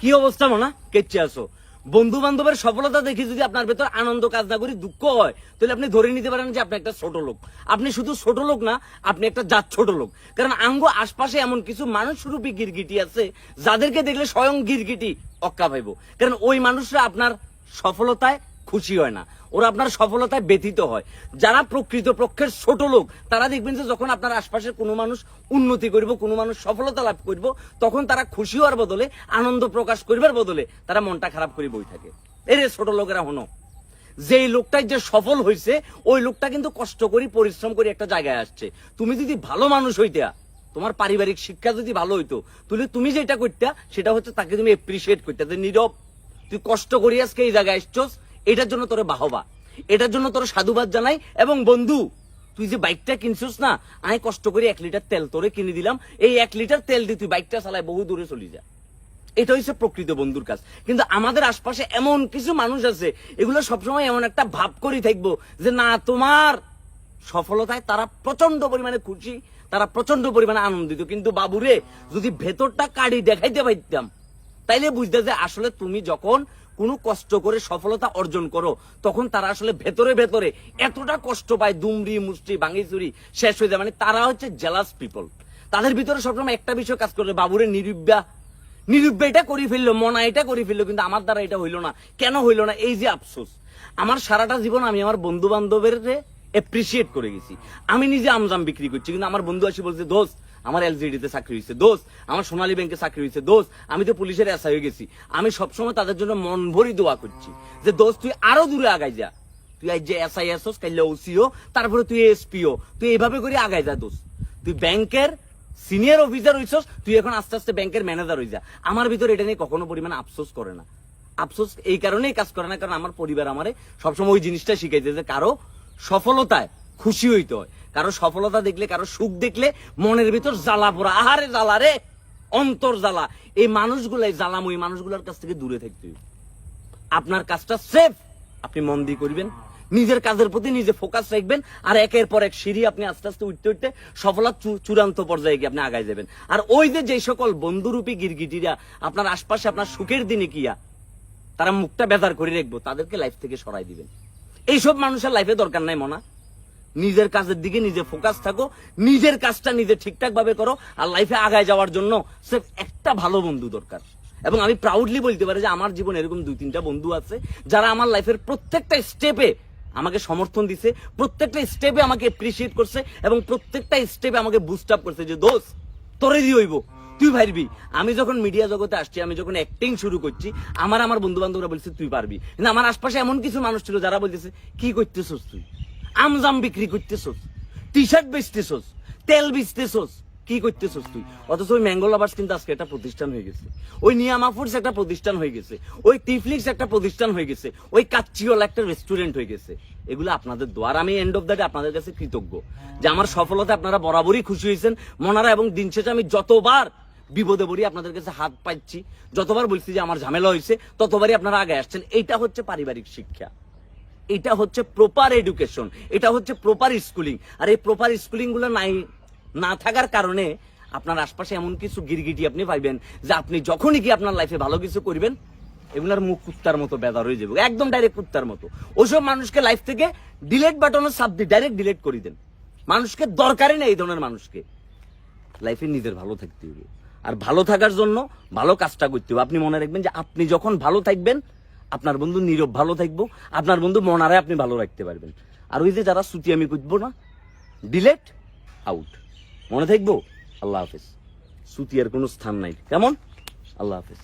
কি অবস্থা মনা? কেচ্ছে আসো বন্ধু বান্ধবের সফলতা দেখি যদি আপনার ভেতর আনন্দ কাজ না করি, দুঃখ হয়, তাহলে আপনি ধরে নিতে পারেন যে আপনি একটা ছোট লোক। আপনি শুধু ছোট লোক না, আপনি একটা জাত ছোট লোক। কারণ আঙ্গ আশপাশে এমন কিছু মানুষ রূপী গিরগিটি আছে, যাদেরকে দেখলে স্বয়ং গিরগিটি অক্কা পাইব। কারণ ওই মানুষরা আপনার সফলতায় খুশি হয় না। ওরা আপনার সফলতায় ব্যথিত হয়। যারা প্রকৃত পক্ষের ছোট লোক, তারা দেখবেন যে যখন আপনার আশপাশের কোনো মানুষ উন্নতি করব, কোনো মানুষ সফলতা লাভ করব, তখন তারা খুশি হওয়ার বদলে, আনন্দ প্রকাশ করবার বদলে তারা মনটা খারাপ করে বই থাকে। এরে ছোট লোকেরা হনো যেই লোকটাই যে সফল হয়েছে ওই লোকটা কিন্তু কষ্ট করি, পরিশ্রম করে একটা জায়গায় আসছে। তুমি যদি ভালো মানুষ হইতা, তোমার পারিবারিক শিক্ষা যদি ভালো হইতো, তাহলে তুমি যেটা করতা, সেটা হচ্ছে তাকে তুমি এপ্রিসিয়েট করতে। যে নীরব, তুই কষ্ট করি আজকে এই জায়গায় আসছস এটার জন্য তোর বাহবা। এটার জন্য তোর সাধুবাদ জানাই। এবং বন্ধু, তুই যে বাইকটা কিনছিস না, আমি কষ্ট করে এক লিটার তেল তোরে কিনে দিলাম। এই এক লিটার তেল দিয়ে তুই বাইকটা চালায় বহু দূরে চলে যা। এটা হচ্ছে প্রকৃত বন্ধুর কাজ। কিন্তু আমাদের আশপাশে এমন কিছু মানুষ আছে, এগুলো সবসময় এমন একটা ভাব করি থাকব যে, না, তোমার সফলতায় তারা প্রচণ্ড পরিমাণে খুশি, তারা প্রচণ্ড পরিমাণে আনন্দিত। কিন্তু বাবুরে, যদি ভেতরটা কাড়ি দেখাইতে পারতাম, তাইলে বুঝতে যে আসলে তুমি যখন কোনো কষ্ট করে সফলতা অর্জন করো, তখন তারা আসলে ভেতরে ভেতরে এতটা কষ্ট পায়, দুমড়ি, মুষ্টি, ভাঙিচুরি শেষ হয়ে যায়। মানে তারা হচ্ছে জেলাস পিপল তাদের ভিতরে সবসময় একটা বিষয় কাজ করে বাবুরে নিরুব্যা নিরুব্যা এটা করে ফেলল, মনা এটা করে ফেলল, কিন্তু আমার দ্বারা এটা হইল না। কেন হইল না? এই যে আফসোস। আমার সারাটা জীবন আমি আমার বন্ধু বান্ধবের এপ্রিসিয়েট করে গেছি। আমি নিজে আমজাম বিক্রি করছি, কিন্তু আমার বন্ধু আসি বলছে, দোস্ত আমার এলজিডি তে চাকরি হয়েছে দোস্ত। আমার সোনালী ব্যাংকে চাকরি হয়েছে দোস্ত। আমি তো পুলিশের এসা হয়ে গেছি। আমি সবসময় তাদের জন্য মন ভরি দোয়া করছি। যে, দোস্ত, তুই আরও দূরে আগাই যা। তুই আজ যে এসআই এসোস কাইলে ওসিও তারপরে তুই এসপিও তুই এইভাবে করে আগাই যা, দোস্ত। তুই ব্যাংকের সিনিয়র অফিসার হইছস, তুই এখন আস্তে আস্তে ব্যাংকের ম্যানেজার হয়ে যা। আমার ভিতরে এটা নিয়ে কখনো পরিমাণে আফসোস করে না। আফসোস এই কারণেই কাজ করে না, কারণ আমার পরিবার আমারে সবসময় ওই জিনিসটা শিখাইছে যে, কারও সফলতায় খুশি হইতে হয়। কারও সফলতা দেখলে, কারও সুখ দেখলে মনের ভিতর জ্বালা পোড়া। আহারে জ্বালা রে, অন্তর জ্বালা। এই মানুষগুলাই জ্বালাময় মানুষগুলোর কাছ থেকে দূরে থাকতে আপনার কাজটা সেফ আপনি মন দিয়ে করবেন। নিজের কাজের প্রতি নিজে ফোকাস রাখবেন। আর একের পর এক সিঁড়ি আপনি আস্তে আস্তে উঠতে উঠতে সফলতা চূড়ান্ত পর্যায়ে গিয়ে আপনি আগায় যাবেন। আর ওই যে যে সকল বন্ধুরূপী গিরগিটিরা, আপনার আশপাশে আপনার সুখের দিনে কিয়া, তারা মুখটা বেজার করে রাখব, তাদেরকে লাইফ থেকে সরাই দিবেন। এইসব মানুষের লাইফে দরকার নাই মনা। নিজের কাজের দিকে নিজে ফোকাস থাকো, নিজের কাজটা নিজে ঠিকঠাক ভাবে করো আর লাইফে আগায় যাওয়ার জন্য সির্ফ একটা ভালো বন্ধু দরকার। এবং আমি প্রাউডলি বলতে পারি যে আমার জীবনে এরকম দুই তিনটা বন্ধু আছে যারা আমার লাইফের প্রত্যেকটা স্টেপে আমাকে সমর্থন দিছে, প্রত্যেকটা স্টেপে আমাকে এপ্রিসিয়েট করছে এবং প্রত্যেকটা স্টেপে আমাকে বুস্ট আপ করছে যে দোষ তোরে দিয়ে হইব, তুই পারবি। আমি যখন মিডিয়া জগতে আসছি, আমি যখন অ্যাক্টিং শুরু করছি, আমার আমার বন্ধু বান্ধবরা বলছে, তুই পারবি। কিন্তু আমার আশপাশে এমন কিছু মানুষ ছিল যারা বলতেছে, কি করতেছস তুই? আমজাম বিক্রি করতেছস টি শার্ট বেচতেছস, তেল বেচতেছস, কি করতেছস তুই? অথচ ওই ম্যাঙ্গো লাভার্স কিন্তু আজকে একটা প্রতিষ্ঠান হয়ে গেছে। ওই নিয়ামা ফুডস একটা প্রতিষ্ঠান হয়ে গেছে, ওই টিফলিক্স একটা প্রতিষ্ঠান হয়ে গেছে, ওই কাচ্চিওয়ালা একটা রেস্টুরেন্ট হয়ে গেছে। এগুলো আপনাদের দোয়ার আমি এন্ড অফ দ্য ডে আপনাদের কাছে কৃতজ্ঞ। যে আমার সফলতা আপনারা বরাবরই খুশি হয়েছেন, মনারা এবং দিন শেষে আমি যতবার বিপদে পড়ি আপনাদের কাছে হাত পাচ্ছি, যতবার বলছি যে আমার ঝামেলা হয়েছে, ততবারই আপনারা আগে আসছেন। এইটা হচ্ছে পারিবারিক শিক্ষা। এটা হচ্ছে প্রপার এডুকেশন এটা হচ্ছে প্রপার স্কুলিং আর এই প্রপার স্কুলিংগুলো নাই, না থাকার কারণে আপনার আশপাশে এমন কিছু গিরগিটি আপনি পাইবেন যে আপনি যখনই কি আপনার লাইফে ভালো কিছু করবেন, এগুলার মুখ কুত্তার মতো বেদার হয়ে যাবে, একদম ডাইরেক্ট কুত্তার মতো। ওইসব মানুষকে লাইফ থেকে ডিলেট বাটনের সাপ দিয়ে ডাইরেক্ট ডিলেট করে দেন। মানুষকে দরকারই নেই এই ধরনের মানুষকে। লাইফে নিজের ভালো থাকতে হবে। আর ভালো থাকার জন্য ভালো কাজটা করতে হবে। আপনি মনে রাখবেন যে আপনি যখন ভালো থাকবেন আপনার বন্ধু নীরব ভালো থাকব, আপনার বন্ধু মনারে আপনি ভালো রাখতে পারবেন। আর ওই যে যারা সুতি আমি কুজবো না ডিলেট আউট মনে থাকব? আল্লাহ হাফেজ। সুতি আর কোনো স্থান নাই। কেমন? আল্লাহ হাফেজ।